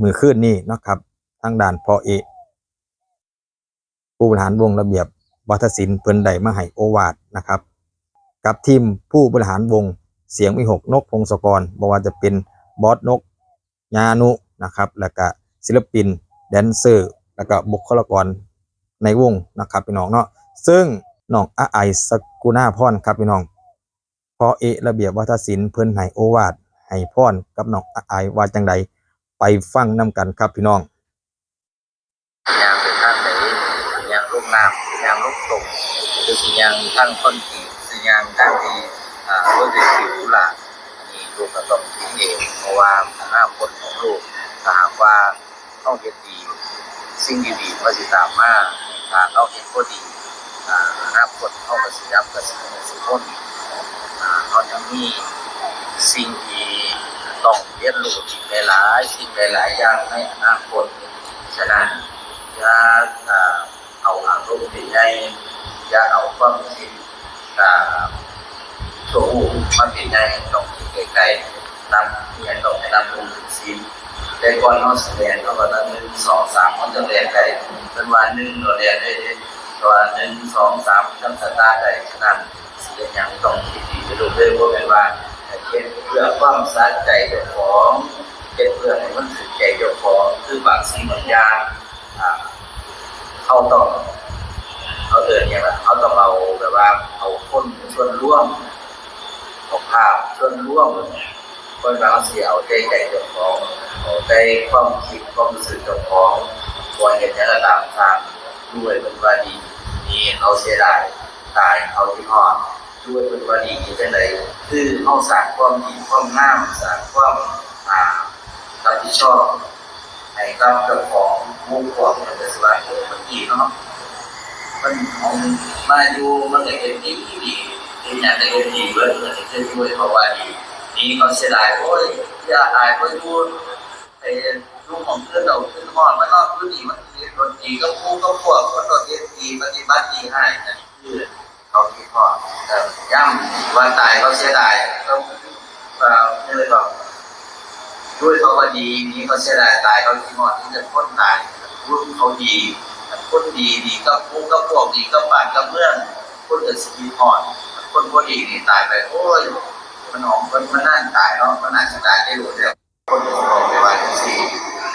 มือคืนนี้เนะครับทางด่านพอเอกผู้บริหารวงระเบียบวัฒศิลป์เพิ่นไดมาให้โอวาทนะครับ กับทีมผู้บริหารวงเสียงวิหกนกพงศกรบอกว่าจะเป็นบอสนกยานุนะครับ แล้วก็ศิลปิน แดนเซอร์ แล้วก็บุคลากรในวงนะครับพี่น้องเนาะซึ่งน้องอาไอสกุณาพรครับพี่น้องพอเอระเบียบวัฒศิลป์เพิ่นให้โอวาทให้พรกับน้องอาไอว่าจังใด ไปฟังนํกันครับพี่น้องยางไปทางไหนยางลูกน้ำยางลูกตรงหรือสิยางทางคอนกรีตสิยางทางที่อ่ารถไฟฟ้ากุหลาบอันนี้ลูกก็ต้องคิดเองเพราะว่าอนาคตของลูกถ้าหากว่าเข้าเฮ็ดดีสิ่งดีๆก็สิตามมาถ้าเข้าเฮ็ดบ่ดีอ่าอนาคตเข้าก็สิยับก็สิสิพ้นอ่าเขายังมีสิ่งที่ ต้องเรียนรู้อีกหลายๆสิ่งหลายๆอย่างในอนาคตฉะนั้นอย่าเอาอารมณ์ไปใหญ่อย่าเอาความคิดอ่าโชว์มันเป็นใหญ่ต้องคิดไกลๆนำเนี่ยต้องให้นำลงถึงซีแต่ก่อนเราแสดงเราก็ต้องหนึ่งสองสามมันจะเรียนได้เป็นวันหนึ่งเราเรียนได้เลยตัวหนึ่งสองสามจำสตาร์ได้ฉะนั้นสิ่งอย่างต้องคิดดีไปดูด้วยว่าเป็นว่า เช่นเพื่อความสะใจเจ้าของเช่นเพื่อให้มันถึงใจเจ้าของคือบางสิ่งบางอย่างเขาต้องเขาเดินอย่างไรเขาต้องเอาแบบว่าเอาคนส่วนร่วมเอาภาพส่วนร่วมคนบางเสียเอาใจใจเจ้าของเอาใจความคิดความรู้สึกเจ้าของควรเห็นในระดับทางด้วยเป็นว่าดีนี่เขาเสียดายตายเขาที่หอด ด้วยเป็นว่าดีที่จะไหนคือเขาสร้างความดีความงามสร้างความอ่ารับผิดชอบไอ้กับเจ้าของมุกของมันจะสบายเออมันดีเนาะมันของมาอยู่มันก็เห็นดีดีเห็นอย่างแต่เห็นดีเบิดมันจะช่วยเขาะว่าดีนี่เขาเสียดายโอ้ยอย่าอายไปพูดไอ้ลูกของเพื่อนเราขึ้นห้อดมันก็คือดีมันเรียนดนตรีก็พูดก็พวกคนดนตรีดีปฏิบัติดีให้นะคือ เขาคิดพอเออย่ำวันตายเขาเสียดายต้องเอ่อนี่เลยบอกด้วยเขาว่าดีนี่เขาเสียดายตายเขาที่หมดที่จะพ้นตายรุ่นเขาดีคนดีดีก็พุ่งก็พวกดีก็บ้านก็เมืองคนเกิดชีวิตอ่อนคนพอดีนี่ตายไปโอ้ยมันหอมมันมันน่าตายเนาะมันน่าจะตายได้หลุดแล้วคนที่บอกไปว่าที่สี่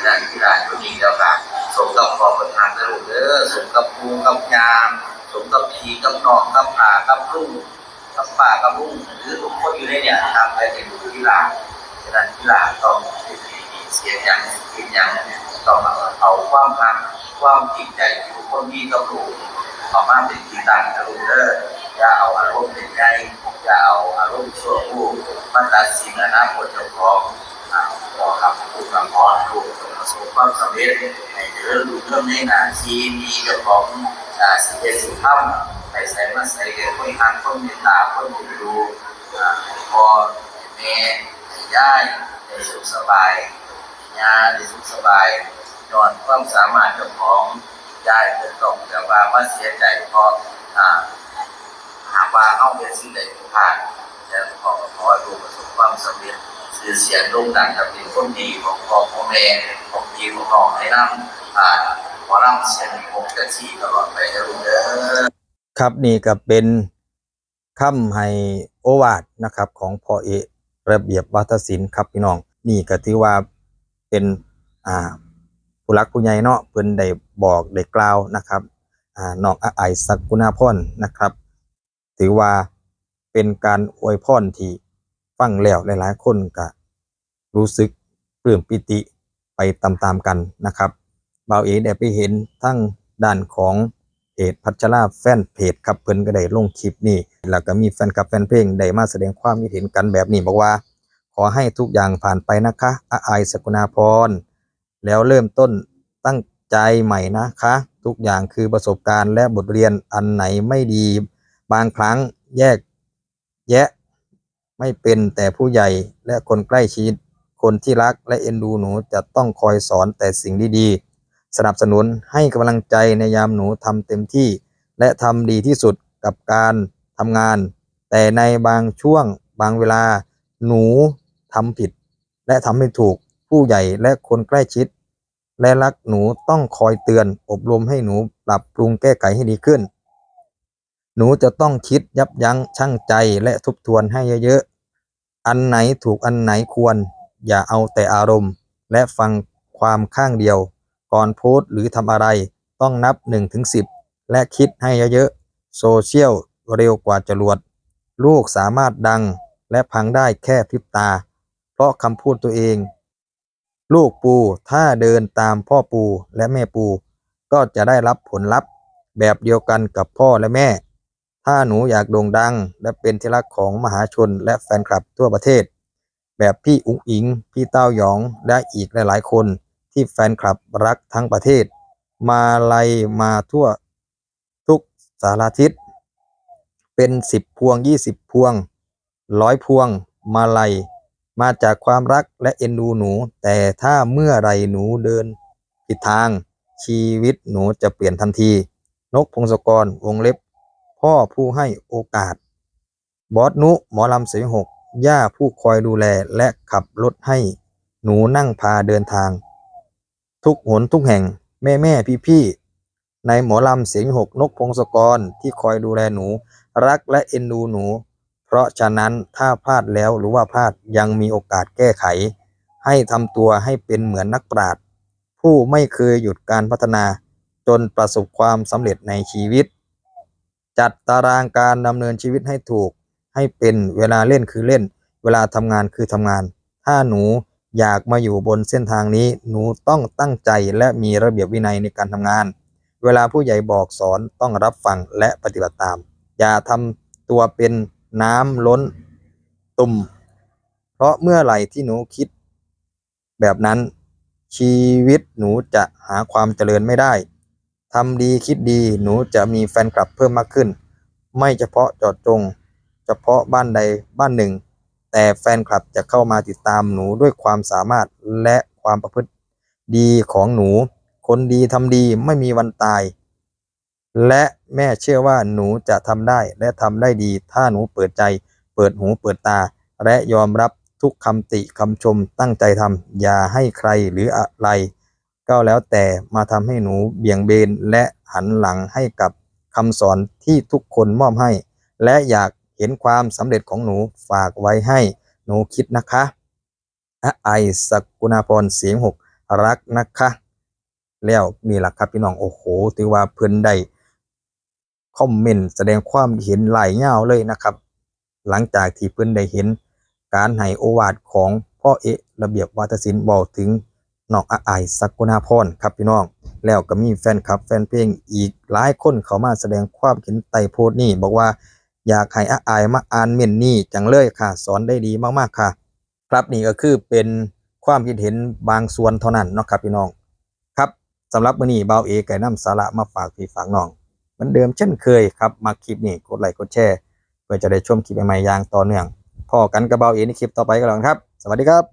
นั่นที่ได้ก็ดีแล้วกันสมกับความประทานได้หลุดเด้อสมกับภูกับยาม สมกับพีกับหนองกับผากับรุ่งกับป่ากับรุ่งหรือทุกคนอยู่ในเนี่ยทำไปเป็นที่ร้าฉะนั้นกีฬาต้องเสียอย่างกินอย่างต้องเอาความรักความจริงใจทุกคนมีกับลูกออกมาเป็นกีฬากับลูกเด้ออย่าเอาอารมณ์เป็นใจอย่าเอาอารมณ์ชั่ววูบมันตัดสินอนาคตเจ้าของอ่าขอคำพูดคำขอให้ลูกประสบความสำเร็จให้เดินดูเรื่องในหน้าที่มีเจ้าของ สิ่เดสิ่งทำไปใส่มาใส่เกิดคนทางคนเมตตาคนดูอ่าให้พอแม่ย่ายในสุขสบายยาในสุขสบายนอนความสามารถเจ้าของย่ายเป็นต้องแต่ว่ามาเสียใจเพราะอ่าหากว่าเอาเป็นสิ่งใดที่ผ่านแต่ขอขอให้ลูประสบความสำเร็จชื่อเสียงโด่งดังกับเป็นคนดีของพ่อของแม่ของพี่ของน้องให้นำอ่า ขอรับเสียงผมกระชีตลอดไปนะลูกเด้อครับนี่ก็เป็นคำให้โอวาทนะครับของพ่อเอระเบียบวัฒศิลป์ครับพี่น้องนี่ก็ถือว่าเป็นอ่าผู้รักผู้ใหญ่เนาะเพิ่นได้บอกได้กล่าวนะครับอ่าน้องอาไอสักกุณาพรนะครับ ถือว่าเป็นการอวยพรที่ฟังแล้วหลายๆคนก็รู้สึกปลื้มปิติไปตามๆกันนะครับ บ่าวเอกได้ไปเห็นทั้งด้านของเพจพัชราแฟนเพจครับเพิ่นก็ได้ลงคลิปนี้แล้วก็มีแฟนคลับแฟนเพลงได้มาแสดงความคิดเห็นกันแบบนี้บอกว่า ขอให้ทุกอย่างผ่านไปนะคะอาอายสกุณาพรแล้วเริ่มต้นตั้งใจใหม่นะคะ ทุกอย่างคือประสบการณ์และบทเรียนอันไหนไม่ดี บางครั้งแยกแยะไม่เป็นแต่ผู้ใหญ่และคนใกล้ชิดคนที่รักและเอ็นดูหนูจะต้องคอยสอนแต่สิ่งดีๆ สนับสนุนให้กำลังใจในยามหนูทำเต็มที่ และทำดีที่สุดกับการทำงาน แต่ในบางช่วงบางเวลาหนูทำผิด และทำไม่ถูกผู้ใหญ่และคนใกล้ชิด และรักหนูต้องคอยเตือนอบรมให้หนูปรับปรุงแก้ไขให้ดีขึ้น หนูจะต้องคิดยับยั้งชั่งใจและทบทวนให้เยอะๆ อันไหนถูกอันไหนควร อย่าเอาแต่อารมณ์ และฟังความข้างเดียว ก่อนโพสต์หรือทำอะไร ต้องนับ1ถึง10 และคิดให้เยอะๆโซเชียลเร็วกว่าจรวด ลูกสามารถดังและพังได้แค่พริบตา เพราะคำพูดตัวเอง ลูกปูถ้าเดินตามพ่อปูและแม่ปู ก็จะได้รับผลลัพธ์แบบเดียวกันกับพ่อและแม่ ถ้าหนูอยากโด่งดัง และเป็นที่รักของมหาชนและแฟนคลับทั่วประเทศ แบบพี่อุ๋งอิง พี่เต้าหยอง และอีกหลายๆคน ที่แฟนคลับรักทั้งประเทศ มาไลยมาทั่วทุกสารทิศ เป็นสิบพวงยี่สิบพวงร้อยพวง มาลัย มาจากความรักและเอ็นดูหนู แต่ถ้าเมื่อไรหนูเดินผิดทางชีวิตหนูจะเปลี่ยนทันที นกพงศกรวงเล็บ พ่อผู้ให้โอกาส บอสนุ หมอลำเสียงหก ย่าผู้คอยดูแลและขับรถให้ หนูนั่งพาเดินทาง ทุกหนทุกแห่งแม่แม่พี่พี่ในหมอลำเสียงหกนกพงศกรที่คอยดูแลหนู รักและเอ็นดูหนู เพราะฉะนั้นถ้าพลาดแล้วหรือว่าพลาดยังมีโอกาสแก้ไข ให้ทำตัวให้เป็นเหมือนนักปราชญ์ผู้ไม่เคยหยุดการพัฒนาจนประสบความสำเร็จในชีวิต จัดตารางการดำเนินชีวิตให้ถูก ให้เป็นเวลาเล่นคือเล่น เวลาทำงานคือทำงาน ถ้าหนู อยากมาอยู่บนเส้นทางนี้หนูต้องตั้งใจและมีระเบียบวินัยในการทำงาน เวลาผู้ใหญ่บอกสอนต้องรับฟังและปฏิบัติตาม อย่าทำตัวเป็นน้ำล้นตุ่ม เพราะเมื่อไหร่ที่หนูคิด แบบนั้น ชีวิตหนูจะหาความเจริญไม่ได้ทำดีคิดดีหนูจะมีแฟนคลับเพิ่มมากขึ้น ไม่เฉพาะจาะจง เฉพาะบ้านใดบ้านหนึ่ง แต่แฟนคลับจะเข้ามาติดตามหนูด้วยความสามารถและความประพฤติดีของหนู คนดีทำดีไม่มีวันตาย และแม่เชื่อว่าหนูจะทำได้และทำได้ดี ถ้าหนูเปิดใจ เปิดหูเปิดตา และยอมรับทุกคำติคำชมตั้งใจทำอย่าให้ใครหรืออะไร ก็แล้วแต่มาทำให้หนูเบี่ยงเบนและหันหลังให้กับคำสอนที่ทุกคนมอบให้ และอยาก เห็นความสำเร็จของหนูฝากไว้ให้หนูคิดนะคะอะไอสกุณาพรเสียงหกรักนะคะ แล้วนี่แหละครับพี่น้องโอ้โหถือว่าเพิ่อนได้คอมเมนต์แสดงความเห็นหลายแนวเลยนะครับ หลังจากที่เพิ่อนได้เห็นการให้โอวาทของพ่อเอะระเบียบวาทศิลป์บอกถึงน้องอาไอายสกุณาพรครับพี่น้อง แล้วก็มีแฟนคลับแฟนเพลงอีกหลายคนเขามาแสดงความเห็นใต้โพสต์นี่บอกว่า อยากให้อาอายมาอ่านเม่นนี่จังเลยค่ะ สอนได้ดีมากๆค่ะ ครับนี่ก็คือเป็นความคิดเห็นบางส่วนเท่านั้นเนาะครับพี่น้อง ครับสำหรับมื้อนี้เบาเอไก่น้ำสาระมาฝากพี่ฝากน้องเหมือนเดิมเช่นเคยครับมาคลิปนี้กดไลค์กดแชร์เพื่อจะได้ชมคลิปใหม่ๆอย่างต่อเนื่องพอกันกับเบาเอในคลิปต่อไปกันแล้วครับ สวัสดีครับ